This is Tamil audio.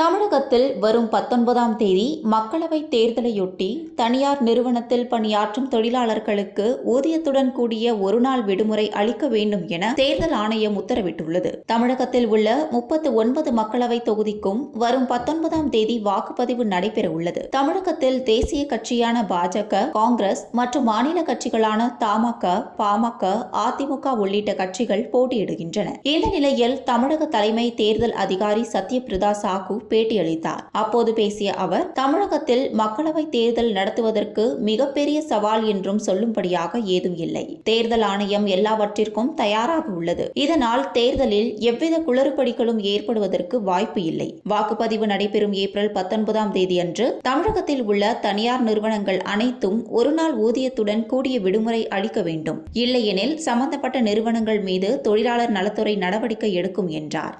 தமிழகத்தில் வரும் பத்தொன்பதாம் தேதி மக்களவை தேர்தலையொட்டி தனியார் நிறுவனத்தில் பணியாற்றும் தொழிலாளர்களுக்கு ஊதியத்துடன் கூடிய ஒருநாள் விடுமுறை அளிக்க வேண்டும் என தேர்தல் ஆணையம் உத்தரவிட்டுள்ளது. தமிழகத்தில் உள்ள முப்பத்து ஒன்பது மக்களவை தொகுதிக்கும் வரும் பத்தொன்பதாம் தேதி வாக்குப்பதிவு நடைபெற உள்ளது தமிழகத்தில் தேசிய கட்சியான பாஜக காங்கிரஸ் மற்றும் மாநில கட்சிகளான தமாக பாமக அதிமுக உள்ளிட்ட கட்சிகள் போட்டியிடுகின்றன. இந்த நிலையில் தமிழக தலைமை தேர்தல் அதிகாரி சத்யபிரதா சாகு பேட்டியளித்தார். அப்போது பேசிய அவர் தமிழகத்தில் மக்களவை தேர்தல் நடத்துவதற்கு மிகப்பெரிய சவால் என்றும் சொல்லும்படியாக ஏதும் இல்லை. தேர்தல் ஆணையம் எல்லாவற்றிற்கும் தயாராக உள்ளது. இதனால் தேர்தலில் எவ்வித குளறுபடிகளும் ஏற்படுவதற்கு வாய்ப்பு இல்லை. வாக்குப்பதிவு நடைபெறும் ஏப்ரல் பத்தொன்பதாம் தேதியன்று தமிழகத்தில் உள்ள தனியார் நிறுவனங்கள் அனைத்தும் ஒருநாள் ஊதியத்துடன் கூடிய விடுமுறை அளிக்க வேண்டும். இல்லையெனில் சம்பந்தப்பட்ட நிறுவனங்கள் மீது தொழிலாளர் நலத்துறை நடவடிக்கை எடுக்கும் என்றார்.